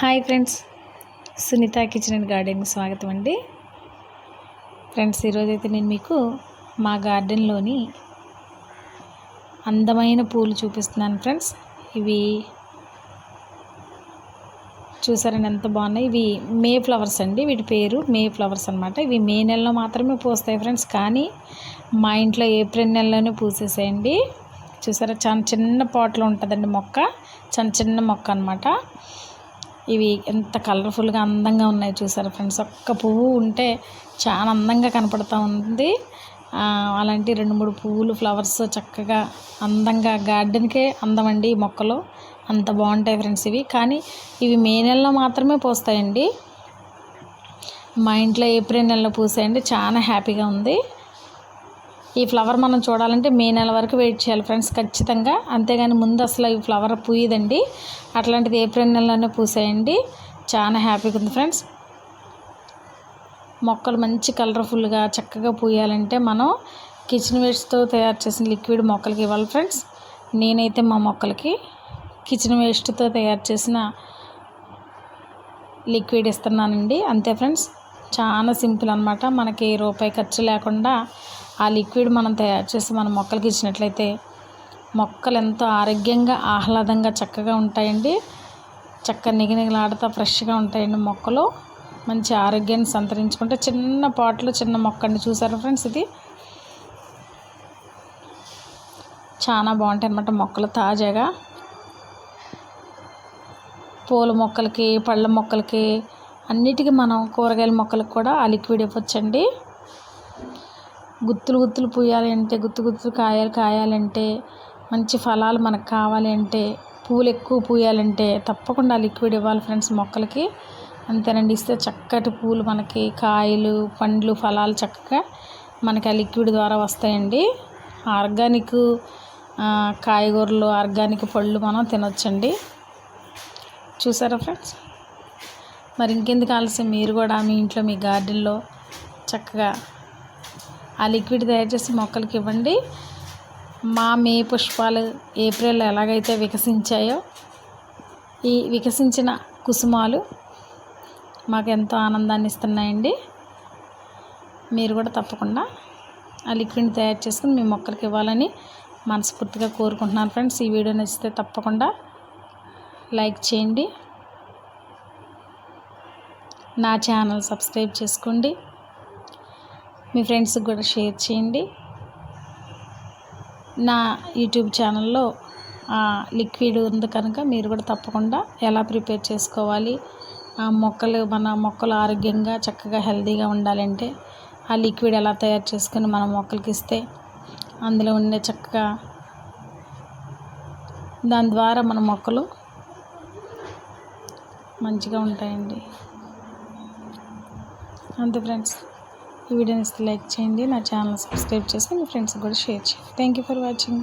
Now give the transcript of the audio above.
Hi friends. Sunitha kitchen and గార్డెన్కి స్వాగతం అండి. Friends ఈరోజైతే నేను మీకు మా గార్డెన్లోని అందమైన పూలు చూపిస్తున్నాను ఫ్రెండ్స్. ఇవి చూసారని ఎంత బాగున్నాయి. ఇవి మే ఫ్లవర్స్ అండి. వీటి పేరు మే ఫ్లవర్స్ అనమాట ఇవి మే నెలలో మాత్రమే పూస్తాయి ఫ్రెండ్స్. కానీ మా ఇంట్లో ఏప్రిల్ నెలలోనే పూసేసాయండి. చూసారా చాలా చిన్న పాట్లో ఉంటుందండి మొక్క. చిన్న చిన్న మొక్క అనమాట ఇవి ఎంత కలర్ఫుల్గా అందంగా ఉన్నాయి చూసారా ఫ్రెండ్స్? ఒక్క పువ్వు ఉంటే చాలా అందంగా కనపడుతూ ఉంది. అలాంటి రెండు మూడు పువ్వులు ఫ్లవర్స్ చక్కగా అందంగా గార్డెన్కే అందమండి ఈ మొక్కలు. అంత బాగుంటాయి ఫ్రెండ్స్ ఇవి. కానీ ఇవి మే నెలలో మాత్రమే పూస్తాయండి. మా ఇంట్లో ఏప్రిల్ నెలలో పూసాయండి. చాలా హ్యాపీగా ఉంది. ఈ ఫ్లవర్ మనం చూడాలంటే మే నెల వరకు వెయిట్ చేయాలి ఫ్రెండ్స్ ఖచ్చితంగా. అంతేగాని ముందు అసలు ఈ ఫ్లవర్ పూయదండి. అట్లాంటిది ఏప్రిల్ నెలలోనే పూసాయండి. చాలా హ్యాపీగా ఉంది ఫ్రెండ్స్ మొక్కలు మంచి కలర్ఫుల్గా చక్కగా పూయాలంటే మనం కిచెన్ వేస్ట్తో తయారు చేసిన లిక్విడ్ మొక్కలకి ఇవ్వాలి ఫ్రెండ్స్ నేనైతే మా మొక్కలకి కిచెన్ వేస్ట్తో తయారు చేసిన లిక్విడ్ ఇస్తున్నానండి. అంతే ఫ్రెండ్స్ చాలా సింపుల్ అనమాట మనకి రూపాయి ఖర్చు లేకుండా ఆ లిక్విడ్ మనం తయారు చేసి మన మొక్కలకి ఇచ్చినట్లయితే మొక్కలు ఎంతో ఆరోగ్యంగా ఆహ్లాదంగా చక్కగా ఉంటాయండి. చక్కగా నిగనిగలాడుతూ ఫ్రెష్గా ఉంటాయండి మొక్కలు. మంచి ఆరోగ్యాన్ని సంతరించుకుంటే చిన్న పాటలు చిన్న మొక్కని చూసారు ఫ్రెండ్స్ ఇది? చాలా బాగుంటాయి అన్నమాట మొక్కలు తాజాగా. పూల మొక్కలకి పళ్ళ మొక్కలకి అన్నిటికీ మనం కూరగాయల మొక్కలకు కూడా ఆ లిక్విడ్ ఇవ్వచ్చండి. గుత్తులు గుత్తులు పూయాలి అంటే గుత్తు గుత్తులు కాయలు కాయాలంటే మంచి ఫలాలు మనకు కావాలి అంటే పూలు ఎక్కువ పూయాలంటే తప్పకుండా లిక్విడ్ ఇవ్వాలి ఫ్రెండ్స్ మొక్కలకి. అంతేనండి ఇస్తే చక్కటి పూలు మనకి కాయలు పండ్లు ఫలాలు చక్కగా మనకి ఆ లిక్విడ్ ద్వారా వస్తాయండి. ఆర్గానిక్ కాయగూరలు ఆర్గానిక్ పళ్ళు మనం తినొచ్చండి. చూసారా ఫ్రెండ్స్? మరి ఇంకెందుకు ఆలస్యం? మీరు కూడా మీ ఇంట్లో మీ గార్డెన్లో చక్కగా ఆ లిక్విడ్ తయారు చేసి మొక్కలకి ఇవ్వండి. మా మే పుష్పాలు ఏప్రిల్ ఎలాగైతే వికసించాయో ఈ వికసించిన కుసుమాలు మాకు ఎంతో ఆనందాన్ని ఇస్తున్నాయండి. మీరు కూడా తప్పకుండా ఆ లిక్విడ్ని తయారు చేసుకుని మీ మొక్కలకి ఇవ్వాలని మనస్ఫూర్తిగా కోరుకుంటున్నాను ఫ్రెండ్స్. ఈ వీడియో నచ్చితే తప్పకుండా లైక్ చేయండి. నా ఛానల్ సబ్స్క్రైబ్ చేసుకోండి. మీ ఫ్రెండ్స్కి కూడా షేర్ చేయండి. నా యూట్యూబ్ ఛానల్లో లిక్విడ్ ఉంది కనుక మీరు కూడా తప్పకుండా ఎలా ప్రిపేర్ చేసుకోవాలి? ఆ మొక్కలు మన మొక్కలు ఆరోగ్యంగా చక్కగా హెల్తీగా ఉండాలంటే ఆ లిక్విడ్ ఎలా తయారు చేసుకొని మన మొక్కలకి ఇస్తే అందులో ఉండే చక్కగా దాని ద్వారా మన మొక్కలు మంచిగా ఉంటాయండి. అంతే ఫ్రెండ్స్. ఈ వీడియోని లైక్ చేయండి నా ఛానల్ సబ్స్క్రైబ్ చేసి మీ ఫ్రెండ్స్కి కూడా షేర్ చేయండి. Thank you for watching